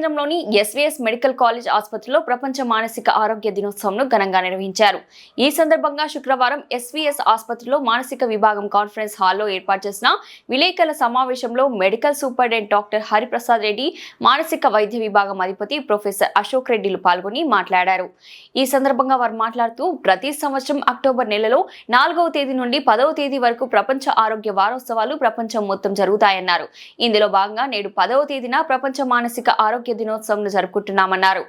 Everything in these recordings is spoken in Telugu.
కేంద్రంలోని ఎస్వీఎస్ మెడికల్ కాలేజ్ ఆసుపత్రిలో ప్రపంచ మానసిక ఆరోగ్య దినోత్సవంను ఘనంగా నిర్వహించారు. ఈ సందర్భంగా శుక్రవారం ఎస్వీఎస్ ఆసుపత్రిలో మానసిక విభాగం కాన్ఫరెన్స్ హాల్లో ఏర్పాటు చేసిన విలేకరుల సమావేశంలో medical superintendent doctor Hariprasad Reddy మానసిక వైద్య విభాగం అధిపతి ప్రొఫెసర్ అశోక్ రెడ్డిలు పాల్గొని మాట్లాడారు. ఈ సందర్భంగా వారు మాట్లాడుతూ ప్రతి సంవత్సరం అక్టోబర్ నెలలో నాలుగవ తేదీ నుండి పదవ తేదీ వరకు ప్రపంచ ఆరోగ్య వారోత్సవాలు ప్రపంచం మొత్తం జరుగుతాయన్నారు. ఇందులో భాగంగా నేడు పదవ తేదీన ప్రపంచ మానసిక ఆరోగ్య దినోత్సవం జరుపుకుంటున్నామన్నారు.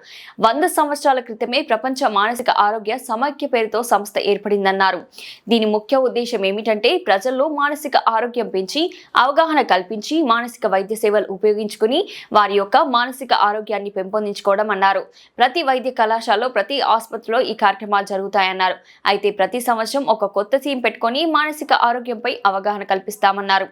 వంద సంవత్సరాల క్రితమే ప్రపంచ మానసిక ఆరోగ్య సమైక్య పేరుతో సంస్థ ఏర్పడిందన్నారు. దీని ముఖ్య ఉద్దేశం ఏమిటంటే ప్రజల్లో మానసిక ఆరోగ్యం పెంచి అవగాహన కల్పించి మానసిక వైద్య సేవలు ఉపయోగించుకుని వారి యొక్క మానసిక ఆరోగ్యాన్ని పెంపొందించుకోవడం అన్నారు. ప్రతి వైద్య కళాశాలలో ప్రతి ఆసుపత్రిలో ఈ కార్యక్రమాలు జరుగుతాయన్నారు. అయితే ప్రతి సంవత్సరం ఒక కొత్త థీమ్ పెట్టుకొని మానసిక ఆరోగ్యంపై అవగాహన కల్పిస్తామన్నారు.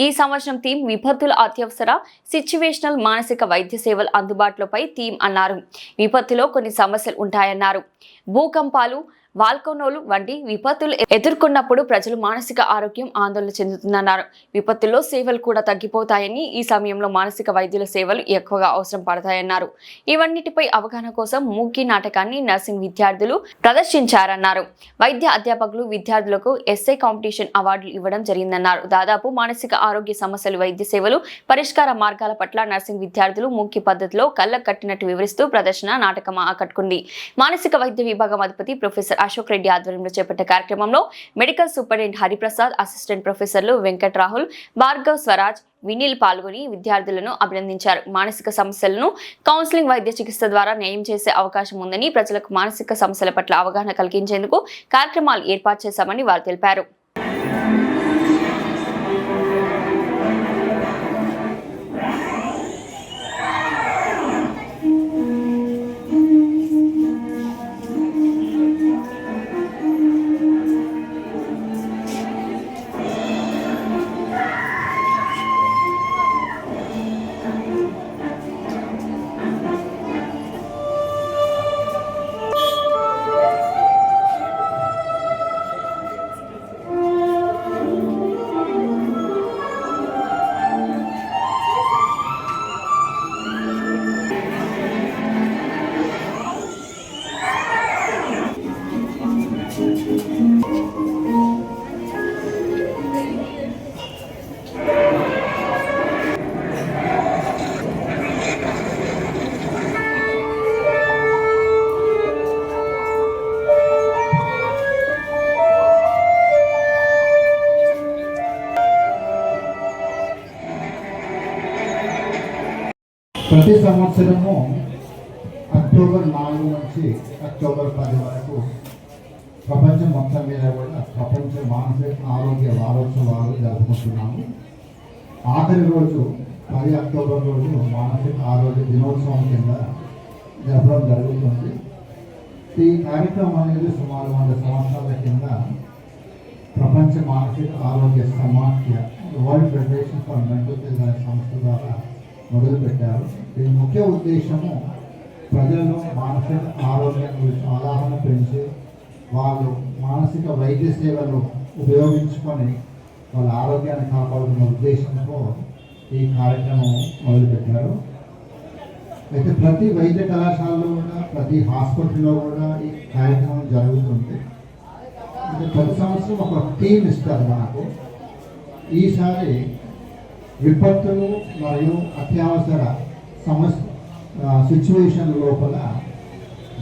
ఈ సంవత్సరం థీమ్ విపత్తుల అత్యవసర సిచ్యువేషనల్ మానసిక వైద్య సేవలు అందుబాటులోపై థీమ్ అన్నారు. విపత్తులో కొన్ని సమస్యలు ఉంటాయన్నారు. భూకంపాలు వాల్కోనోలు వంటి విపత్తులు ఎదుర్కొన్నప్పుడు ప్రజలు మానసిక ఆరోగ్యం ఆందోళన చెందుతుందన్నారు. విపత్తుల్లో సేవలు కూడా తగ్గిపోతాయని ఈ సమయంలో మానసిక వైద్యుల సేవలు ఎక్కువగా అవసరం పడతాయన్నారు. ఇవన్నిటిపై అవగాహన కోసం మూకీ నాటకాన్ని నర్సింగ్ విద్యార్థులు ప్రదర్శించారన్నారు. వైద్య అధ్యాపకులు విద్యార్థులకు ఎస్ఐ కాంపిటీషన్ అవార్డులు ఇవ్వడం జరిగిందన్నారు. దాదాపు మానసిక ఆరోగ్య సమస్యలు వైద్య సేవలు పరిష్కార మార్గాల పట్ల నర్సింగ్ విద్యార్థులు ముఖ్య పద్ధతిలో కళ్ళకు కట్టినట్టు వివరిస్తూ ప్రదర్శన నాటకం ఆకట్టుకుంది. మానసిక వైద్య విభాగం అధిపతి ప్రొఫెసర్ అశోక్ రెడ్డి ఆధ్వర్యంలో చేపట్టే కార్యక్రమంలో మెడికల్ సూపరింటెండెంట్ హరిప్రసాద్ అసిస్టెంట్ ప్రొఫెసర్లు వెంకట్ రాహుల్ భార్గవ్ స్వరాజ్ వినీల్ పాల్గొని విద్యార్థులను అభినందించారు. మానసిక సమస్యలను కౌన్సిలింగ్ వైద్య చికిత్స ద్వారా నయం చేసే అవకాశం ఉందని ప్రజలకు మానసిక సమస్యల పట్ల అవగాహన కలిగించేందుకు కార్యక్రమాలు ఏర్పాటు చేశామని వారు తెలిపారు. ప్రతి సంవత్సరము అక్టోబర్ నాలుగు నుంచి అక్టోబర్ పది వరకు ప్రపంచం మొత్తం మీద కూడా ప్రపంచ మానసిక ఆరోగ్య వారోత్సవాలు జరుపుకుంటున్నాము. ఆఖరి రోజు పది అక్టోబర్ రోజు మానసిక ఆరోగ్య దినోత్సవం కింద జరపడం జరుగుతుంది. ఈ కార్యక్రమం అనేది సుమారు వంద సంవత్సరాల కింద ప్రపంచ మానసిక ఆరోగ్య సమాఖ్య world federation for mental health సంస్థ ద్వారా మొదలుపెట్టారు. దీని ముఖ్య ఉద్దేశము ప్రజల్లో మానసిక ఆరోగ్యం గురించి అవగాహన పెంచి వాళ్ళు మానసిక వైద్య సేవలు ఉపయోగించుకొని వాళ్ళ ఆరోగ్యాన్ని కాపాడుకున్న ఉద్దేశంతో ఈ కార్యక్రమం మొదలుపెట్టారు. అయితే ప్రతి వైద్య కళాశాలలో కూడా ప్రతి హాస్పిటల్లో కూడా ఈ కార్యక్రమం జరుగుతుంది. అయితే ప్రతి సంవత్సరం ఒక టీం ఇస్తారు మనకు. ఈసారి విపత్తులు మరియు అత్యవసర సమస్య సిచ్యువేషన్ లోపల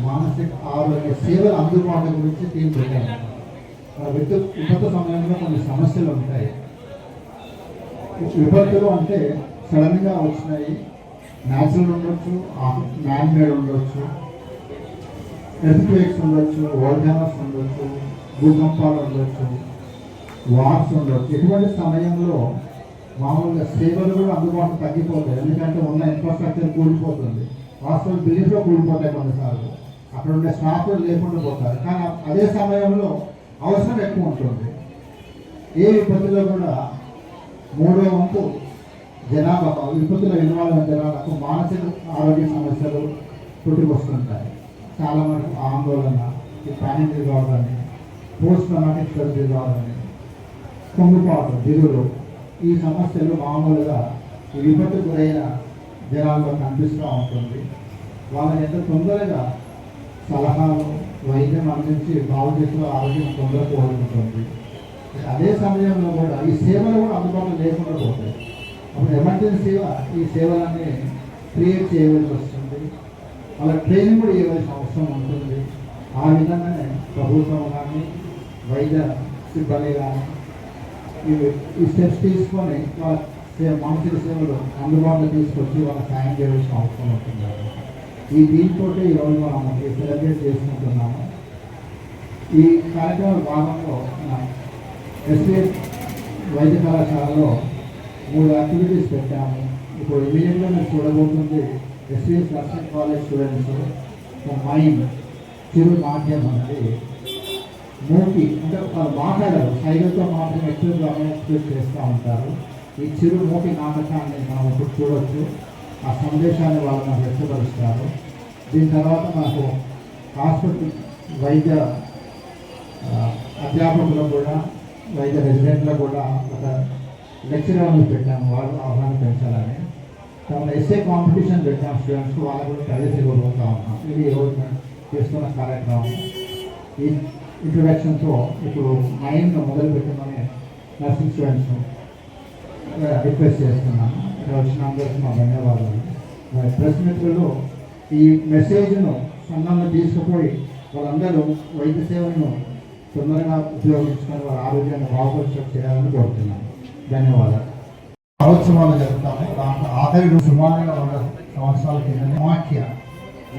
మానసిక ఆరోగ్య సేవల అందుబాటు గురించి టీం పెట్టాలి విద్యుత్ విపత్తు సమయంలో కొన్ని సమస్యలు ఉంటాయి. విపత్తులు అంటే సడన్గా వచ్చినాయి. న్యాచురల్ ఉండొచ్చు మ్యాన్ మేడ్ ఉండొచ్చు. ఎర్త్క్వేక్స్ ఉండొచ్చు వోల్కానోస్ ఉండొచ్చు భూకంపాలు ఉండొచ్చు వార్స్ ఉండొచ్చు. ఇటువంటి సమయంలో మామూలుగా సేవలు కూడా అందుబాటు తగ్గిపోతాయి ఎందుకంటే ఉన్న ఇన్ఫ్రాస్ట్రక్చర్ కూలిపోతుంది. హాస్టల్ బిల్డింగ్స్లో కూలిపోతాయి కొన్నిసార్లు. అక్కడ ఉండే స్టాఫ్ లేకుండా పోతారు. కానీ అదే సమయంలో అవసరం ఎక్కువ ఉంటుంది. ఏ విపత్తులో కూడా మూడో వంతు జనాభా విపత్తుల వినవాళ్ళ జనాభాకు మానసిక ఆరోగ్య సమస్యలు పుట్టుకొస్తుంటాయి. చాలా మంది ఆందోళన ఈ ప్యానిక్ డిజార్డర్ అని పోస్ట్ ట్రామాటిక్ స్ట్రెస్ డిజార్డర్ అని దిగులు ఈ సమస్యలు మామూలుగా విపత్తు గురైన జనాల్లో కనిపిస్తూ ఉంటుంది. వాళ్ళని ఎంత తొందరగా సలహాలు వైద్యం అందించి బాగు చేసిన ఆరోగ్యం తొందరగా కోరుకుంటుంది అదే సమయంలో కూడా ఈ సేవలు కూడా అందుబాటులో లేకుండా పోతాయి. అప్పుడు ఎమర్జెన్సీ ఈ సేవలన్నీ క్రియేట్ చేయవలసి వస్తుంది. వాళ్ళ ట్రైనింగ్ కూడా ఇవ్వాల్సిన అవసరం ఉంటుంది. ఆ విధంగానే ప్రభుత్వం కానీ వైద్య సిబ్బంది కానీ ఈ స్టెప్స్ తీసుకొని మనుషుల మానసిక సేవలు అందుబాటులో తీసుకొచ్చి వాళ్ళకి సాయం చేయాల్సిన అవసరం ఉంటుంది? ఈ దీంతో ఈరోజు మనం ఈ సెలబ్రేట్ చేసుకుంటున్నాము. ఈ కార్యక్రమ భాగంలో ఎస్పీఎస్ వైద్య కళాశాలలో మూడు యాక్టివిటీస్ పెట్టాము. ఇప్పుడు ఇమీడియట్గా మీరు చూడబోతుంది SPS nursing college students mind చిరు నాట్యం అనేది మూర్తి అంటే వాళ్ళు మాట్లాడరు శైలితో మాత్రమే ఎక్కువగా ఎక్స్ప్రెస్ చేస్తూ ఉంటారు. ఈ చిరు మూకి నాటకాన్ని మనం ఇప్పుడు చూడవచ్చు ఆ సందేశాన్ని వాళ్ళు మనకు వ్యక్తపరుస్తారు. దీని తర్వాత మనకు హాస్పిటల్ వైద్య అధ్యాపకులకు కూడా వైద్య రెసిడెంట్లకు కూడా ఒక లెక్చరర్ని పెట్టాము. వాళ్ళు అవగాహన పెంచాలని. తమ ఎస్ఏ కాంపిటీషన్ పెట్టాం స్టూడెంట్స్కి వాళ్ళకు కూడా ప్రైజెస్ ఇవ్వబోతా ఉన్నాం. ఇది ఈరోజు చేస్తున్న కార్యక్రమం. ఈ ఇంట్రొడక్షన్తో ఇప్పుడు మైండ్ మొదలు పెట్టమని నర్సింగ్ స్టూడెంట్స్ రిక్వెస్ట్ చేస్తున్నాను. ఇక్కడ వచ్చిన అందరికీ మా ధన్యవాదాలు. మరి ప్రెస్ మిత్రులు ఈ మెసేజ్ను సంఘంలో తీసుకుపోయి వాళ్ళందరూ వైద్య సేవలను తొందరగా ఉపయోగించుకొని వాళ్ళ ఆరోగ్యాన్ని బాగుపరచడం చేయాలని కోరుతున్నాను. ధన్యవాదాలు. మహోత్సవాలు జరుపుతాము దాంట్లో ఆఖరి సుమారుగా వంద సంవత్సరాల కింద వాక్య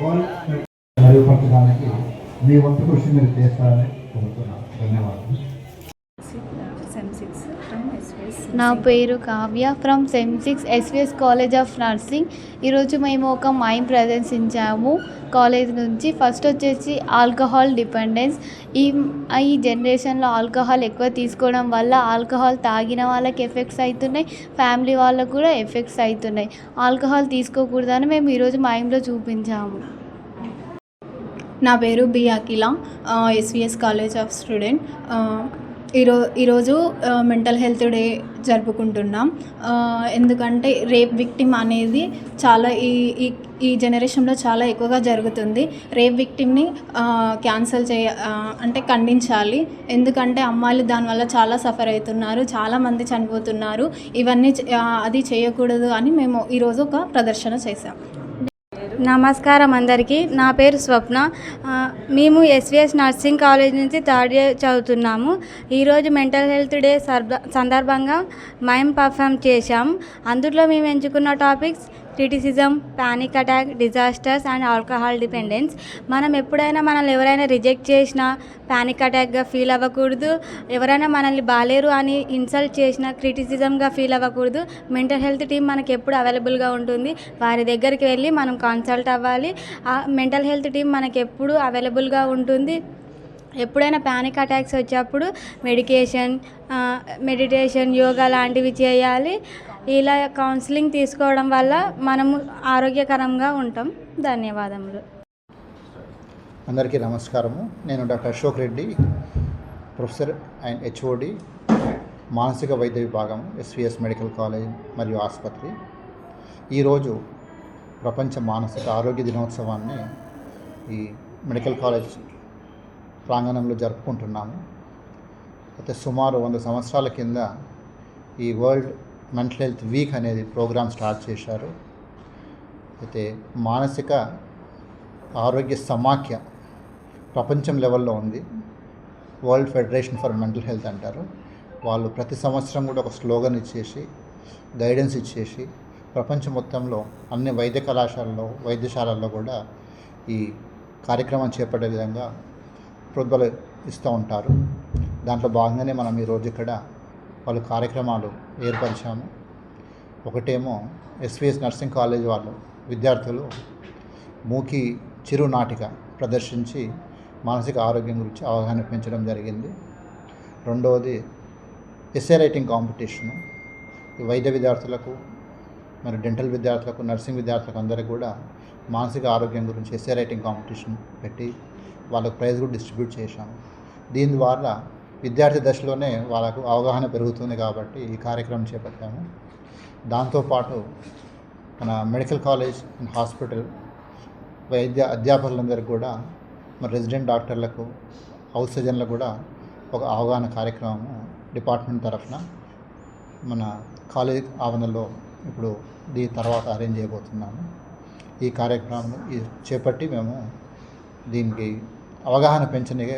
వరల్డ్ మెరుగుపరచడానికి మీ వంతు కృషి మీరు చేస్తారని కోరుతున్నాను. ధన్యవాదాలు. నా పేరు Kavya from sem six SVS college of nursing. ఈరోజు మేము ఒక మైండ్ ప్రదర్శించాము. కాలేజ్ నుంచి ఫస్ట్ వచ్చేసి ఆల్కహాల్ డిపెండెన్స్. ఈ ఈ జనరేషన్లో ఆల్కహాల్ ఎక్కువ తీసుకోవడం వల్ల ఆల్కహాల్ తాగిన వాళ్ళకి ఎఫెక్ట్స్ అవుతున్నాయి ఫ్యామిలీ వాళ్ళకు కూడా ఎఫెక్ట్స్ అవుతున్నాయి ఆల్కహాల్ తీసుకోకూడదని మేము ఈరోజు మైండ్లో చూపించాము. నా పేరు B Akhila SVS college of student ఈరో ఈరోజు మెంటల్ హెల్త్ డే జరుపుకుంటున్నాం. ఎందుకంటే రేప్ విక్టిమ్ అనేది చాలా ఈ ఈ ఈ జనరేషన్లో చాలా ఎక్కువగా జరుగుతుంది. రేప్ విక్టిమ్ని క్యాన్సల్ చేయ అంటే ఖండించాలి. ఎందుకంటే అమ్మాయిలు దానివల్ల చాలా సఫర్ అవుతున్నారు చాలామంది చనిపోతున్నారు. ఇవన్నీ అది చేయకూడదు అని మేము ఈరోజు ఒక ప్రదర్శన చేసాం నమస్కారం అందరికీ. నా పేరు స్వప్న. మేము ఎస్విఎస్ నర్సింగ్ కాలేజ్ నుంచి థర్డ్ ఇయర్ చదువుతున్నాము. ఈరోజు మెంటల్ హెల్త్ డే సర్బ- సందర్భంగా మైమ్ పర్ఫామ్ చేశాం. అందులో మేము ఎంచుకున్న topics criticism panic attack disasters and alcohol dependence మనం ఎప్పుడైనా మనల్ని ఎవరైనా రిజెక్ట్ చేసినా పానిక్ అటాక్గా ఫీల్ అవ్వకూడదు. ఎవరైనా మనల్ని బాలేరు అని ఇన్సల్ట్ చేసినా క్రిటిసిజంగా ఫీల్ అవ్వకూడదు. మెంటల్ హెల్త్ టీం మనకి ఎప్పుడు అవైలబుల్గా ఉంటుంది. వారి దగ్గరికి వెళ్ళి మనం కన్సల్ట్ అవ్వాలి. ఆ మెంటల్ హెల్త్ టీం మనకి ఎప్పుడు అవైలబుల్గా ఉంటుంది. ఎప్పుడైనా పానిక్ అటాక్స్ వచ్చేప్పుడు మెడికేషన్ మెడిటేషన్ యోగా లాంటివి చేయాలి. ఇలా కౌన్సిలింగ్ తీసుకోవడం వల్ల మనము ఆరోగ్యకరంగా ఉంటాం. ధన్యవాదములు. అందరికీ నమస్కారము. నేను doctor Ashok Reddy professor and HOD మానసిక వైద్య విభాగం ఎస్విఎస్ మెడికల్ కాలేజ్ మరియు ఆసుపత్రి. ఈరోజు ప్రపంచ మానసిక ఆరోగ్య దినోత్సవాన్ని ఈ మెడికల్ కాలేజ్ ప్రాంగణంలో జరుపుకుంటున్నాము. అయితే సుమారు వంద సంవత్సరాల కింద ఈ వరల్డ్ మెంటల్ హెల్త్ వీక్ అనేది ప్రోగ్రామ్ స్టార్ట్ చేశారు. అయితే మానసిక ఆరోగ్య సమాఖ్య ప్రపంచం లెవెల్లో ఉంది. World federation for mental health అంటారు. వాళ్ళు ప్రతి సంవత్సరం కూడా ఒక స్లోగన్ ఇచ్చేసి గైడెన్స్ ఇచ్చేసి ప్రపంచం మొత్తంలో అన్ని వైద్య కళాశాలలో వైద్యశాలల్లో కూడా ఈ కార్యక్రమం చేపట్టే విధంగా ప్రోద్బల ఇస్తూ ఉంటారు. దాంట్లో భాగంగానే మనం ఈరోజు ఇక్కడ పలు కార్యక్రమాలు ఏర్పరిచాము. ఒకటేమో ఎస్విఎస్ నర్సింగ్ కాలేజ్ వాళ్ళు విద్యార్థులు మూకి చిరునాటిక ప్రదర్శించి మానసిక ఆరోగ్యం గురించి అవగాహన పెంచడం జరిగింది. రెండవది ఎస్ఏ రైటింగ్ కాంపిటీషను. ఈ వైద్య విద్యార్థులకు మరి డెంటల్ విద్యార్థులకు నర్సింగ్ విద్యార్థులకు అందరికీ కూడా మానసిక ఆరోగ్యం గురించి ఎస్ఏ రైటింగ్ కాంపిటీషన్ పెట్టి వాళ్ళకు ప్రైజ్ కూడా డిస్ట్రిబ్యూట్ చేశాము. దీని ద్వారా విద్యార్థి దశలోనే వాళ్ళకు అవగాహన పెరుగుతుంది కాబట్టి ఈ కార్యక్రమం చేపట్టాము. దాంతోపాటు మన మెడికల్ కాలేజ్ అండ్ హాస్పిటల్ వైద్య అధ్యాపకులందరికీ కూడా మన రెసిడెంట్ డాక్టర్లకు హౌస్ సర్జన్లకు కూడా ఒక అవగాహన కార్యక్రమం డిపార్ట్మెంట్ తరఫున మన కాలేజ్ ఆవరణలో ఇప్పుడు దీని తర్వాత అరేంజ్ చేయబోతున్నాము. ఈ కార్యక్రమం ఈ చేపట్టి మేము దీనికి అవగాహన పెంచడానికి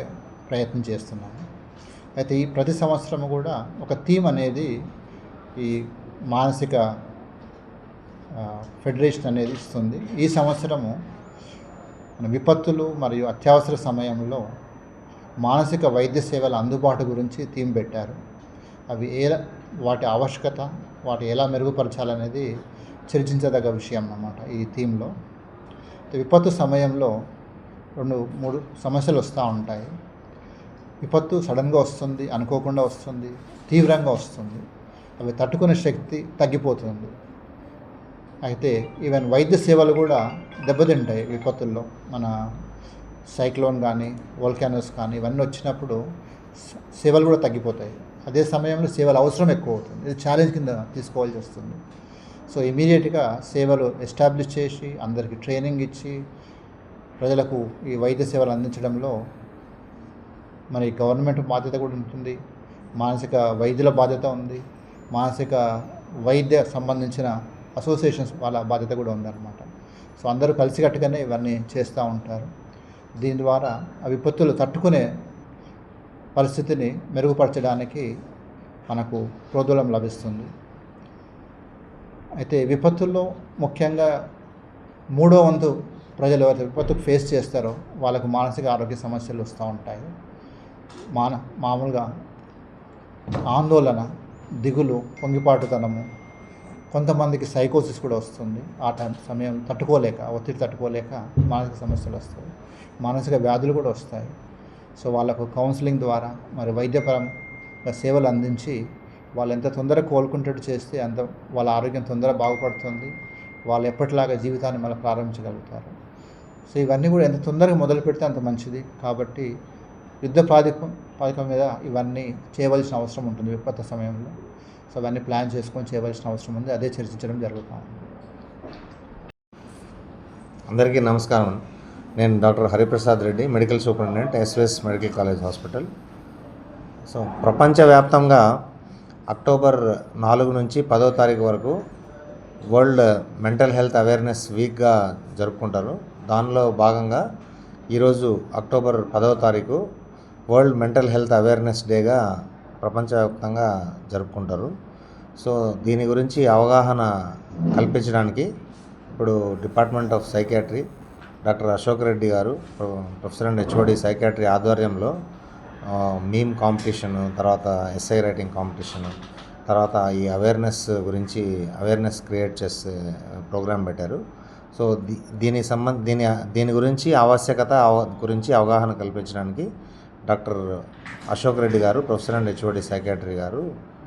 ప్రయత్నం చేస్తున్నాము. అయితే ఈ ప్రతి సంవత్సరము కూడా ఒక థీమ్ అనేది ఈ మానసిక ఫెడరేషన్ అనేది ఇస్తుంది. ఈ సంవత్సరము మన విపత్తులు మరియు అత్యవసర సమయంలో మానసిక వైద్య సేవల అందుబాటు గురించి థీమ్ పెట్టారు. అవి ఏ వాటి ఆవశ్యకత వాటి ఎలా మెరుగుపరచాలనేది చర్చించదగ్గ విషయం అన్నమాట ఈ థీమ్లో. విపత్తు సమయంలో రెండు మూడు సమస్యలు వస్తూ ఉంటాయి. విపత్తు సడన్గా వస్తుంది అనుకోకుండా వస్తుంది తీవ్రంగా వస్తుంది. అవి తట్టుకునే శక్తి తగ్గిపోతుంది. అయితే ఈవెన్ వైద్య సేవలు కూడా దెబ్బతింటాయి విపత్తుల్లో. మన సైక్లోన్ కానీ వోల్కానోస్ కానీ ఇవన్నీ వచ్చినప్పుడు సేవలు కూడా తగ్గిపోతాయి. అదే సమయంలో సేవల అవసరం ఎక్కువ అవుతుంది ఇది ఛాలెంజ్ కింద తీసుకోవాల్సి వస్తుంది. సో ఇమీడియట్గా సేవలు ఎస్టాబ్లిష్ చేసి అందరికీ ట్రైనింగ్ ఇచ్చి ప్రజలకు ఈ వైద్య సేవలు అందించడంలో మరి గవర్నమెంట్ బాధ్యత కూడా ఉంటుంది. మానసిక వైద్యుల బాధ్యత ఉంది. మానసిక వైద్య సంబంధించిన అసోసియేషన్స్ వాళ్ళ బాధ్యత కూడా ఉందన్నమాట. సో అందరూ కలిసికట్టుగానే ఇవన్నీ చేస్తూ ఉంటారు. దీని ద్వారా ఆ విపత్తులు తట్టుకునే పరిస్థితిని మెరుగుపరచడానికి మనకు ప్రోద్బలం లభిస్తుంది. అయితే విపత్తుల్లో ముఖ్యంగా మూడో వంతు ప్రజలు ఎవరైతే విపత్తుకు ఫేస్ చేస్తారో వాళ్ళకు మానసిక ఆరోగ్య సమస్యలు వస్తూ ఉంటాయి. మాన మామూలుగా ఆందోళన దిగులు పొంగిపాటుతనము కొంతమందికి సైకోసిస్ కూడా వస్తుంది. ఆ టైం సమయం తట్టుకోలేక ఒత్తిడి తట్టుకోలేక మానసిక సమస్యలు వస్తాయి. మానసిక వ్యాధులు కూడా వస్తాయి. సో వాళ్ళకు కౌన్సిలింగ్ ద్వారా మరి వైద్యపరంగా సేవలు అందించి వాళ్ళు ఎంత తొందరగా కోలుకుంటట్టు చేస్తే అంత వాళ్ళ ఆరోగ్యం తొందరగా బాగుపడుతుంది. వాళ్ళు ఎప్పటిలాగా జీవితాన్ని మళ్ళీ ప్రారంభించగలుగుతారు. సో ఇవన్నీ కూడా ఎంత తొందరగా మొదలు పెడితే అంత మంచిది. కాబట్టి యుద్ధ ప్రాతిపం పథకం మీద ఇవన్నీ చేయవలసిన అవసరం ఉంటుంది విపత్తు సమయంలో. సో అవన్నీ ప్లాన్ చేసుకొని చేయవలసిన అవసరం ఉంది. అదే చర్చించడం జరుగుతుంది అందరికీ నమస్కారం. నేను doctor Hariprasad Reddy medical superintendent SVS medical college hospital. So ప్రపంచవ్యాప్తంగా అక్టోబర్ నాలుగు నుంచి పదో తారీఖు వరకు వరల్డ్ మెంటల్ హెల్త్ అవేర్నెస్ వీక్గా జరుపుకుంటారు. దానిలో భాగంగా ఈరోజు అక్టోబర్ పదవ తారీఖు వరల్డ్ మెంటల్ హెల్త్ అవేర్నెస్ డేగా ప్రపంచవ్యాప్తంగా జరుపుకుంటారు. సో దీని గురించి అవగాహన కల్పించడానికి ఇప్పుడు department of psychiatry doctor Ashok Reddy గారు ప్రొఫెసర్ అండ్ హెచ్ఓడి సైకాట్రీ ఆధ్వర్యంలో మీమ్ కాంపిటీషన్ తర్వాత ఎస్ఐ రైటింగ్ కాంపిటీషన్ తర్వాత ఈ అవేర్నెస్ గురించి అవేర్నెస్ క్రియేట్ చేసే ప్రోగ్రాం పెట్టారు. సో దీ దీని సంబంధ దీని దీని గురించి ఆవశ్యకత అవ- గురించి అవగాహన కల్పించడానికి డాక్టర్ అశోక్ రెడ్డి గారు ప్రొఫెషనల్ హెచ్ఓడి సైకాట్రీ గారు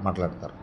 మాట్లాడతారు.